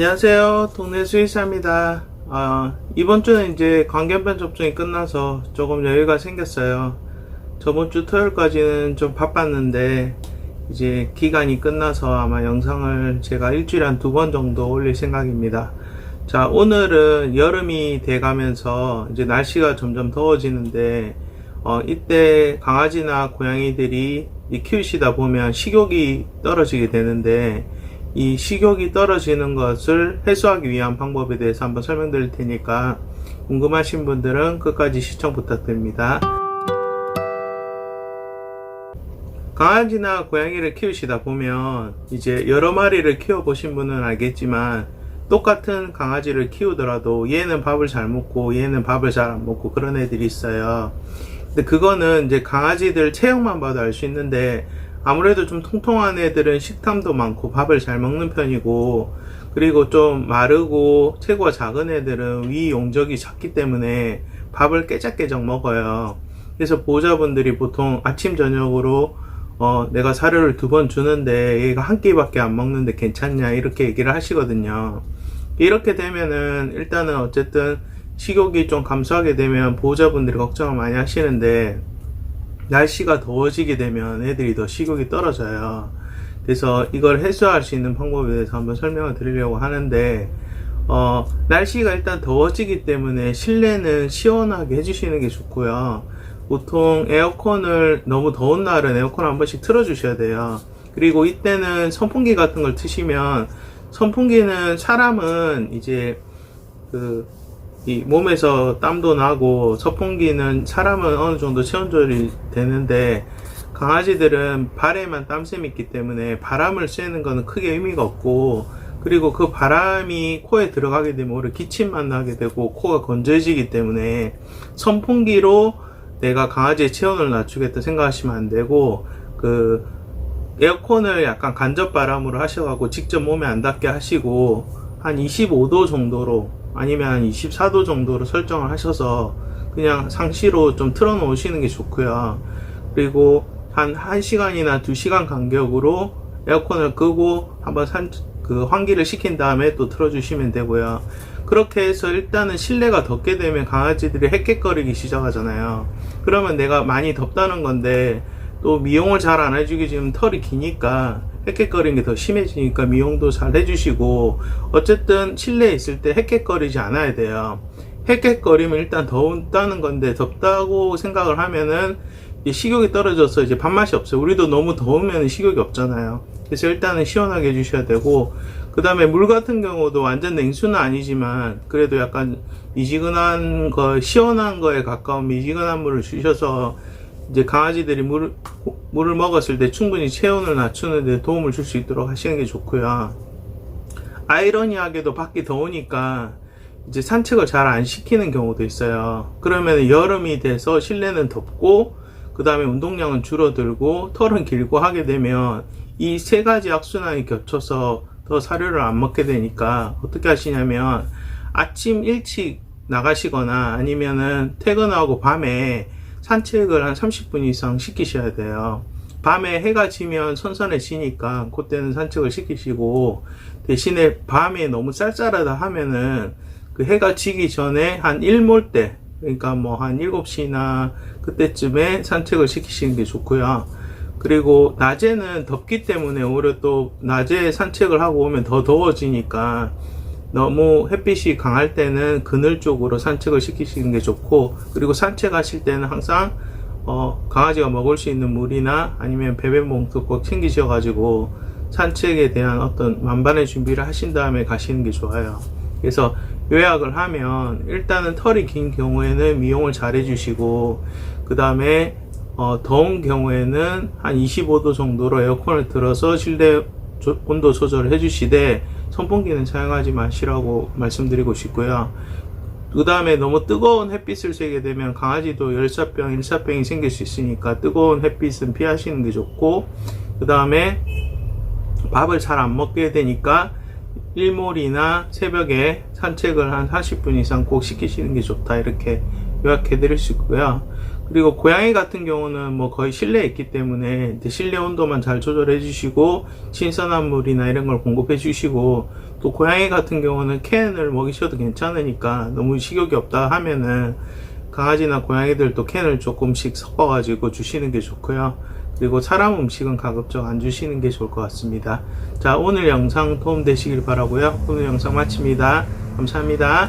안녕하세요. 동네 수의사입니다. 아, 이번 주는 이제 광견변 접종이 끝나서 조금 여유가 생겼어요. 저번 주 토요일까지는 좀 바빴는데, 이제 기간이 끝나서 아마 영상을 제가 일주일에 한 두 번 정도 올릴 생각입니다. 자, 오늘은 여름이 돼가면서 이제 날씨가 점점 더워지는데, 어, 이때 강아지나 고양이들이 이 키우시다 보면 식욕이 떨어지게 되는데, 이 식욕이 떨어지는 것을 해소하기 위한 방법에 대해서 한번 설명드릴 테니까 궁금하신 분들은 끝까지 시청 부탁드립니다. 강아지나 고양이를 키우시다 보면 이제 여러 마리를 키워보신 분은 알겠지만 똑같은 강아지를 키우더라도 얘는 밥을 잘 먹고 얘는 밥을 잘 안 먹고 그런 애들이 있어요. 근데 그거는 이제 강아지들 체형만 봐도 알 수 있는데 아무래도 좀 통통한 애들은 식탐도 많고 밥을 잘 먹는 편이고 그리고 좀 마르고 체구가 작은 애들은 위 용적이 작기 때문에 밥을 깨작깨작 먹어요. 그래서 보호자분들이 보통 아침 저녁으로 어, 내가 사료를 두 번 주는데 얘가 한 끼밖에 안 먹는데 괜찮냐 이렇게 얘기를 하시거든요. 이렇게 되면은 일단은 어쨌든 식욕이 좀 감소하게 되면 보호자분들이 걱정을 많이 하시는데 날씨가 더워지게 되면 애들이 더 식욕이 떨어져요. 그래서 이걸 해소할 수 있는 방법에 대해서 한번 설명을 드리려고 하는데 어, 날씨가 일단 더워지기 때문에 실내는 시원하게 해주시는 게 좋고요. 보통 에어컨을 너무 더운 날은 에어컨 한 번씩 틀어주셔야 돼요. 그리고 이때는 선풍기 같은 걸 트시면 선풍기는 사람은 이제 그 이 몸에서 땀도 나고 선풍기는 사람은 어느 정도 체온 조절이 되는데 강아지들은 발에만 땀샘이 있기 때문에 바람을 쐬는 거는 크게 의미가 없고 그리고 그 바람이 코에 들어가게 되면 오히려 기침만 나게 되고 코가 건조해지기 때문에 선풍기로 내가 강아지의 체온을 낮추겠다 생각하시면 안 되고 그 에어컨을 약간 간접 바람으로 하셔가지고 직접 몸에 안 닿게 하시고 한 25도 정도로 아니면 한 24도 정도로 설정을 하셔서 그냥 상시로 좀 틀어 놓으시는 게 좋고요. 그리고 한 1시간이나 2시간 간격으로 에어컨을 끄고 한번 산, 그 환기를 시킨 다음에 또 틀어주시면 되고요. 그렇게 해서 일단은 실내가 덥게 되면 강아지들이 헥헥거리기 시작하잖아요. 그러면 내가 많이 덥다는 건데 또 미용을 잘 안 해주기 지금 털이 기니까 헥헥거리는 게 더 심해지니까 미용도 잘 해주시고 어쨌든 실내에 있을 때 헥헥거리지 않아야 돼요. 헥헥거리면 일단 더운다는 건데 덥다고 생각을 하면은 이 식욕이 떨어져서 이제 밥맛이 없어요. 우리도 너무 더우면 식욕이 없잖아요. 그래서 일단은 시원하게 해주셔야 되고 그 다음에 물 같은 경우도 완전 냉수는 아니지만 그래도 약간 미지근한 거 시원한 거에 가까운 미지근한 물을 주셔서 이제 강아지들이 물, 물을 먹었을 때 충분히 체온을 낮추는 데 도움을 줄 수 있도록 하시는 게 좋고요. 아이러니하게도 밖이 더우니까 이제 산책을 잘 안 시키는 경우도 있어요. 그러면 여름이 돼서 실내는 덥고 그 다음에 운동량은 줄어들고 털은 길고 하게 되면 이 세 가지 악순환이 겹쳐서 더 사료를 안 먹게 되니까 어떻게 하시냐면 아침 일찍 나가시거나 아니면은 퇴근하고 밤에 산책을 한 30분 이상 시키셔야 돼요. 밤에 해가 지면 선선해지니까 그때는 산책을 시키시고 대신에 밤에 너무 쌀쌀하다 하면은 그 해가 지기 전에 한 일몰 때 그러니까 뭐 한 7시나 그때쯤에 산책을 시키시는 게 좋고요. 그리고 낮에는 덥기 때문에 오히려 또 낮에 산책을 하고 오면 더 더워지니까 너무 햇빛이 강할 때는 그늘 쪽으로 산책을 시키시는 게 좋고 그리고 산책하실 때는 항상 어, 강아지가 먹을 수 있는 물이나 아니면 배변봉투 꼭 챙기셔 가지고 산책에 대한 어떤 만반의 준비를 하신 다음에 가시는 게 좋아요. 그래서 요약을 하면 일단은 털이 긴 경우에는 미용을 잘 해주시고 그 다음에 어, 더운 경우에는 한 25도 정도로 에어컨을 틀어서 실내 조- 온도 조절을 해주시되 선풍기는 사용하지 마시라고 말씀드리고 싶고요. 그 다음에 너무 뜨거운 햇빛을 쐬게 되면 강아지도 열사병, 일사병이 생길 수 있으니까 뜨거운 햇빛은 피하시는 게 좋고 그 다음에 밥을 잘 안 먹게 되니까 일몰이나 새벽에 산책을 한 40분 이상 꼭 시키시는 게 좋다 이렇게 요약해 드릴 수 있고요. 그리고 고양이 같은 경우는 뭐 거의 실내에 있기 때문에 실내 온도만 잘 조절해 주시고 신선한 물이나 이런 걸 공급해 주시고 또 고양이 같은 경우는 캔을 먹이셔도 괜찮으니까 너무 식욕이 없다 하면은 강아지나 고양이들도 캔을 조금씩 섞어 가지고 주시는 게 좋고요. 그리고 사람 음식은 가급적 안 주시는 게 좋을 것 같습니다. 자, 오늘 영상 도움 되시길 바라고요. 오늘 영상 마칩니다. 감사합니다.